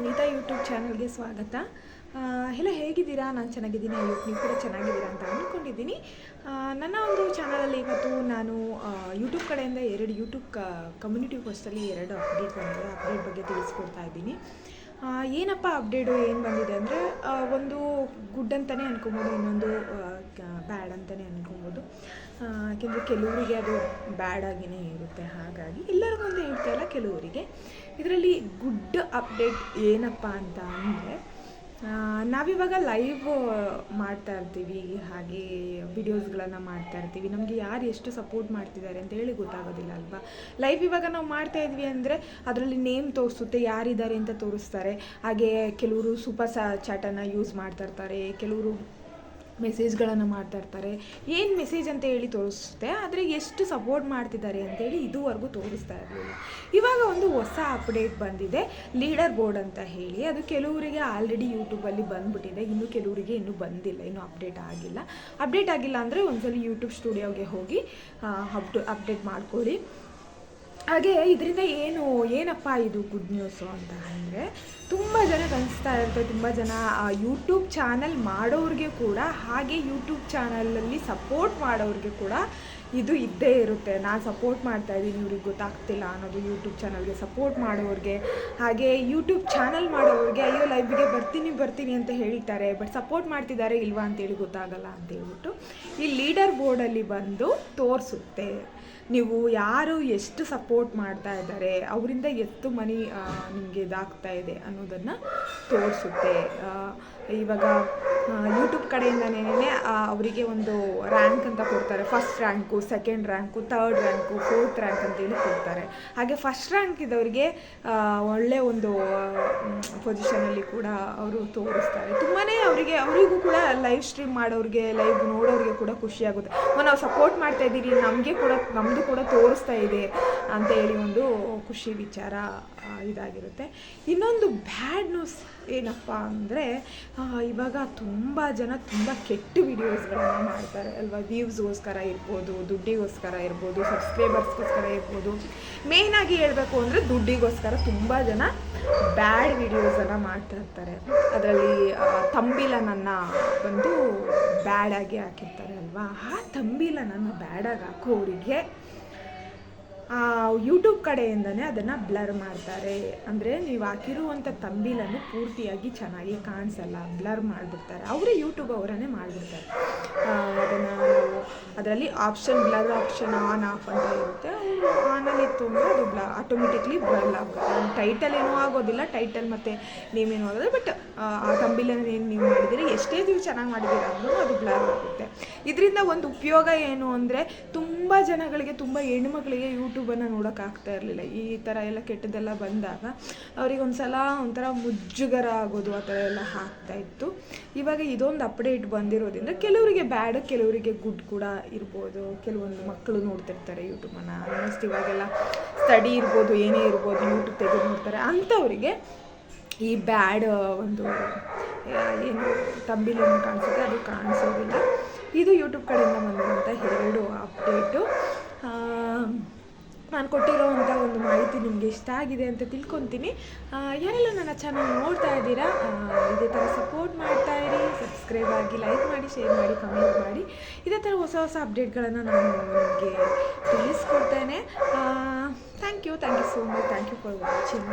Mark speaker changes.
Speaker 1: Sunita YouTube ಚಾನಲ್ಗೆ ಸ್ವಾಗತ. ಎಲ್ಲ ಹೇಗಿದ್ದೀರಾ? ನಾನು ಚೆನ್ನಾಗಿದ್ದೀನಿ. ನೀವು ಕೂಡ ಚೆನ್ನಾಗಿದ್ದೀರಾ ಅಂತ ಅಂದ್ಕೊಂಡಿದ್ದೀನಿ ನನ್ನ ಒಂದು ಚಾನಲಲ್ಲಿ ಇವತ್ತು ನಾನು ಯೂಟ್ಯೂಬ್ ಕಡೆಯಿಂದ ಎರಡು ಯೂಟ್ಯೂಬ್ ಕ ಕಮ್ಯುನಿಟಿ ಪೋಸ್ಟಲ್ಲಿ ಎರಡು ಅಪ್ಡೇಟ್ ಬಂದಿದೆ. ಅಪ್ಡೇಟ್ ಬಗ್ಗೆ ತಿಳಿಸ್ಕೊಡ್ತಾ ಇದ್ದೀನಿ. ಏನಪ್ಪ ಅಪ್ಡೇಟು ಏನು ಬಂದಿದೆ ಅಂದರೆ ಒಂದು ಗುಡ್ ಅಂತಲೇ ಅನ್ಕೊಬೋದು, ಇನ್ನೊಂದು ಬ್ಯಾಡ್ ಅಂತಲೇ ಅನ್ಕೊಬೋದು. ಯಾಕೆಂದರೆ ಕೆಲವರಿಗೆ ಅದು ಬ್ಯಾಡ್ ಆಗಿಯೇ ಇರುತ್ತೆ, ಹಾಗಾಗಿ ಎಲ್ಲರಿಗೂ ಅಂತ ಹೇಳ್ತಾ ಇಲ್ಲ ಕೆಲವರಿಗೆ. ಇದರಲ್ಲಿ ಗುಡ್ ಅಪ್ಡೇಟ್ ಏನಪ್ಪ ಅಂತ ಅಂದರೆ ನಾವಿವಾಗ ಲೈವ್ ಮಾಡ್ತಾ ಇರ್ತೀವಿ, ಹಾಗೆ ವಿಡಿಯೋಸ್ಗಳನ್ನು ಮಾಡ್ತಾ ಇರ್ತೀವಿ. ನಮಗೆ ಯಾರು ಎಷ್ಟು ಸಪೋರ್ಟ್ ಮಾಡ್ತಿದ್ದಾರೆ ಅಂತ ಹೇಳಿ ಗೊತ್ತಾಗೋದಿಲ್ಲ ಅಲ್ವಾ? ಲೈವ್ ಇವಾಗ ನಾವು ಮಾಡ್ತಾ ಇದ್ವಿ ಅಂದರೆ ಅದರಲ್ಲಿ ನೇಮ್ ತೋರಿಸುತ್ತೆ, ಯಾರಿದ್ದಾರೆ ಅಂತ ತೋರಿಸ್ತಾರೆ. ಹಾಗೆ ಕೆಲವರು ಸೂಪರ್ ಸಾ ಚಾಟನ್ನು ಯೂಸ್ ಮಾಡ್ತಾ ಇರ್ತಾರೆ, ಕೆಲವರು ಮೆಸೇಜ್ಗಳನ್ನು ಮಾಡ್ತಾ ಇರ್ತಾರೆ ಏನು ಮೆಸೇಜ್ ಅಂತ ಹೇಳಿ ತೋರಿಸುತ್ತೆ? ಆದರೆ ಎಷ್ಟು ಸಪೋರ್ಟ್ ಮಾಡ್ತಿದ್ದಾರೆ ಅಂತೇಳಿ ಇದುವರೆಗೂ ತೋರಿಸ್ತಾ ಇರಲಿಲ್ಲ. ಇವಾಗ ಒಂದು ಹೊಸ ಅಪ್ಡೇಟ್ ಬಂದಿದೆ. ಲೀಡರ್ ಬೋರ್ಡ್ ಅಂತ ಹೇಳಿ. ಅದು ಕೆಲವರಿಗೆ ಆಲ್ರೆಡಿ ಯೂಟ್ಯೂಬಲ್ಲಿ ಬಂದ್ಬಿಟ್ಟಿದೆ. ಇನ್ನು ಕೆಲವರಿಗೆ ಇನ್ನೂ ಬಂದಿಲ್ಲ. ಇನ್ನೂ ಅಪ್ಡೇಟ್ ಆಗಿಲ್ಲ. ಅಪ್ಡೇಟ್ ಆಗಿಲ್ಲ ಅಂದರೆ ಒಂದ್ಸಲ ಯೂಟ್ಯೂಬ್ ಸ್ಟುಡಿಯೋಗೆ ಹೋಗಿ ಅಪ್ಡು ಅಪ್ಡೇಟ್ ಮಾಡ್ಕೊಳ್ಳಿ. ಹಾಗೆ ಇದರಿಂದ ಏನು, ಏನಪ್ಪ ಇದು ಗುಡ್ ನ್ಯೂಸು ಅಂತ ಅಂದರೆ, ತುಂಬ ಜನ ಅನಿಸ್ತಾ ಇರುತ್ತೆ, ತುಂಬ ಜನ ಯೂಟ್ಯೂಬ್ ಚಾನಲ್ ಮಾಡೋರಿಗೆ ಕೂಡ, ಹಾಗೆ ಯೂಟ್ಯೂಬ್ ಚಾನಲಲ್ಲಿ ಸಪೋರ್ಟ್ ಮಾಡೋರಿಗೆ ಕೂಡ ಇದು ಇದ್ದೇ ಇರುತ್ತೆ. ನಾನು ಸಪೋರ್ಟ್ ಮಾಡ್ತಾ ಇದ್ದೀನಿ, ಇವ್ರಿಗೆ ಗೊತ್ತಾಗ್ತಿಲ್ಲ ಅನ್ನೋದು ಯೂಟ್ಯೂಬ್ ಚಾನಲ್ಗೆ ಸಪೋರ್ಟ್ ಮಾಡೋರಿಗೆ. ಹಾಗೆ ಯೂಟ್ಯೂಬ್ ಚಾನಲ್ ಮಾಡೋರಿಗೆ, ಅಯ್ಯೋ ಲೈವ್ಗೆ ಬರ್ತೀನಿ ಬರ್ತೀನಿ ಅಂತ ಹೇಳ್ತಾರೆ. ಬಟ್ ಸಪೋರ್ಟ್ ಮಾಡ್ತಿದ್ದಾರೆ ಇಲ್ವಾ ಅಂತೇಳಿ ಗೊತ್ತಾಗಲ್ಲ ಅಂತ ಹೇಳ್ಬಿಟ್ಟು, ಈ ಲೀಡರ್ ಬೋರ್ಡಲ್ಲಿ ಬಂದು ತೋರಿಸುತ್ತೆ. ನೀವು ಯಾರು ಎಷ್ಟು ಸಪೋರ್ಟ್ ಮಾಡ್ತಾ ಇದ್ದಾರೆ, ಅವರಿಂದ ಎಷ್ಟು ಮನಿ ನಿಮಗೆ ಇದಾಗ್ತಾ ಇದೆ ಅನ್ನೋದನ್ನು ತೋರಿಸುತ್ತೆ. ಇವಾಗ ಯೂಟ್ಯೂಬ್ ಕಡೆಯಿಂದನೇ ಅವರಿಗೆ ಒಂದು ರ್ಯಾಂಕ್ ಅಂತ ಕೊಡ್ತಾರೆ. First rank second rank third rank fourth rank ಅಂತೇಳಿ ಕೊಡ್ತಾರೆ. ಹಾಗೆ ಫಸ್ಟ್ ರ್ಯಾಂಕ್ ಇದ್ದವರಿಗೆ ಒಳ್ಳೆ ಒಂದು ಪೊಸಿಷನಲ್ಲಿ ಕೂಡ ಅವರು ತೋರಿಸ್ತಾರೆ. ತುಂಬಾ ಅವರಿಗೆ, ಅವರಿಗೂ ಕೂಡ ಲೈವ್ ಸ್ಟ್ರೀಮ್ ಮಾಡೋರಿಗೆ ಲೈವ್ ನೋಡೋರಿಗೆ ಕೂಡ ಖುಷಿಯಾಗುತ್ತೆ ನಾವು ಸಪೋರ್ಟ್ ಮಾಡ್ತಾ ಇದ್ದೀರಿ, ನಮಗೆ ಕೂಡ ನಮ್ಮದು ಕೂಡ ತೋರಿಸ್ತಾ ಇದೆ ಅಂತ ಹೇಳಿ ಒಂದು ಖುಷಿ ವಿಚಾರ ಇದಾಗಿರುತ್ತೆ. ಇನ್ನೊಂದು ಬ್ಯಾಡ್ ನ್ಯೂಸ್ ಏನಪ್ಪ ಅಂದರೆ ಇವಾಗ ತುಂಬ ಜನ ತುಂಬ ಕೆಟ್ಟ ವಿಡಿಯೋಸ್ಗಳನ್ನು ಮಾಡ್ತಾರೆ ಅಲ್ವಾ? ವ್ಯೂವ್ಸ್ಗೋಸ್ಕರ ಇರ್ಬೋದು, ದುಡ್ಡಿಗೋಸ್ಕರ ಇರ್ಬೋದು ಸಬ್ಸ್ಕ್ರೈಬರ್ಸ್ಗೋಸ್ಕರ ಇರ್ಬೋದು. ಮೇಯ್ನಾಗಿ ಹೇಳಬೇಕು ಅಂದರೆ ದುಡ್ಡಿಗೋಸ್ಕರ ತುಂಬ ಜನ ಬ್ಯಾಡ್ ವಿಡಿಯೋಸನ್ನು ಮಾಡ್ತಾ ಇರ್ತಾರೆ. ಅದರಲ್ಲಿ ತಂಬಿಲನನ್ನು ಬಂದು ಬ್ಯಾಡಾಗಿ ಹಾಕಿರ್ತಾರೆ ಅಲ್ವಾ? ಆ ತಂಬಿಲನನ್ನು ಬ್ಯಾಡಾಗಿ ಹಾಕೋರಿಗೆ ಯೂಟ್ಯೂಬ್ ಕಡೆಯಿಂದನೇ ಅದನ್ನು ಬ್ಲರ್ ಮಾಡ್ತಾರೆ. ಅಂದರೆ ನೀವು ಹಾಕಿರುವಂಥ ತಂಬಿಲನ್ನು ಪೂರ್ತಿಯಾಗಿ ಚೆನ್ನಾಗಿ ಕಾಣಿಸಲ್ಲ. ಬ್ಲರ್ ಮಾಡಿಬಿಡ್ತಾರೆ. ಅವರೇ ಯೂಟ್ಯೂಬ್ ಅವರನ್ನೇ ಮಾಡಿಬಿಡ್ತಾರೆ. ಅದನ್ನು ಅದರಲ್ಲಿ option blur option on off ಅಂತ ಇರುತ್ತೆ. ಆನಲ್ಲಿ ಇತ್ತು ಅಂದರೆ ಅದು ಬ್ಲ ಆಟೋಮೆಟಿಕ್ಲಿ ಬ್ಲರ್ ಆಗುತ್ತೆ. ಟೈಟಲ್ ಏನೂ ಆಗೋದಿಲ್ಲ. ಟೈಟಲ್ ಮತ್ತು ನೇಮೇನೂ ಆಗೋದಿಲ್ಲ. ಬಟ್ ಆ ತಂಬಿಲನ್ನು ಏನು ನೀವು ಮಾಡಿದ್ದೀರಿ, ಎಷ್ಟೇ ನೀವು ಚೆನ್ನಾಗಿ ಮಾಡಿದ್ದೀರ ಅಂದ್ರೂ ಅದು ಬ್ಲರ್ ಆಗುತ್ತೆ. ಇದರಿಂದ ಒಂದು ಉಪಯೋಗ ಏನು ಅಂದರೆ, ತುಂಬ ಜನಗಳಿಗೆ, ತುಂಬ ಹೆಣ್ಮಕ್ಳಿಗೆ ಯೂಟ್ಯೂಬನ್ನು ನೋಡೋಕ್ಕಾಗ್ತಾ ಇರಲಿಲ್ಲ. ಈ ಥರ ಎಲ್ಲ ಕೆಟ್ಟದ್ದೆಲ್ಲ ಬಂದಾಗ ಅವ್ರಿಗೆ ಒಂದು ಸಲ ಒಂಥರ ಮುಜ್ಜುಗರ ಆಗೋದು ಆ ಥರ ಎಲ್ಲ ಆಗ್ತಾ ಇತ್ತು. ಇವಾಗ ಇದೊಂದು ಅಪ್ಡೇಟ್ ಬಂದಿರೋದ್ರಿಂದ ಕೆಲವರಿಗೆ ಬ್ಯಾಡ್ ಕೆಲವರಿಗೆ ಗುಡ್ ಕೂಡ ಇರ್ಬೋದು, ಕೆಲವೊಂದು ಮಕ್ಕಳು ನೋಡ್ತಿರ್ತಾರೆ ಯೂಟ್ಯೂಬನ್ನು ಆಲ್ಮೋಸ್ಟ್ ಇವಾಗೆಲ್ಲ ಸ್ಟಡಿ ಇರ್ಬೋದು, ಏನೇ ಇರ್ಬೋದು ಯೂಟ್ಯೂಬ್ ತೆಗೆದು ನೋಡ್ತಾರೆ. ಅಂಥವರಿಗೆ ಈ ಬ್ಯಾಡ್ ಒಂದು ಏನು ತಂಬಿಲೇನು ಕಾಣಿಸುತ್ತೆ ಅದು ಕಾಣಿಸೋದಿಲ್ಲ. ಇದು ಯೂಟ್ಯೂಬ್ ಕಡೆಯಿಂದ ಬಂದಿರುವಂಥ ಎರಡು ಅಪ್ಡೇಟು ನಾನು ನಿಮಗೆ ಇಷ್ಟ ಆಗಿದೆ ಅಂತ ತಿಳ್ಕೊತೀನಿ. ಯಾರೆಲ್ಲ ನನ್ನ ಚಾನಲ್ ನೋಡ್ತಾ ಇದ್ದೀರಾ ಇದೇ ಥರ ಸಪೋರ್ಟ್ ಮಾಡ್ತಾ ಇರಿ ಸಬ್ಸ್ಕ್ರೈಬ್ ಆಗಿ ಲೈಕ್ ಮಾಡಿ ಶೇರ್ ಮಾಡಿ ಕಮೆಂಟ್ ಮಾಡಿ. ಇದೇ ಥರ ಹೊಸ ಹೊಸ ಅಪ್ಡೇಟ್ಗಳನ್ನು ನಾನು ನಿಮಗೆ ತಿಳಿಸ್ಕೊಡ್ತೇನೆ. Thank you thank you so much thank you for watching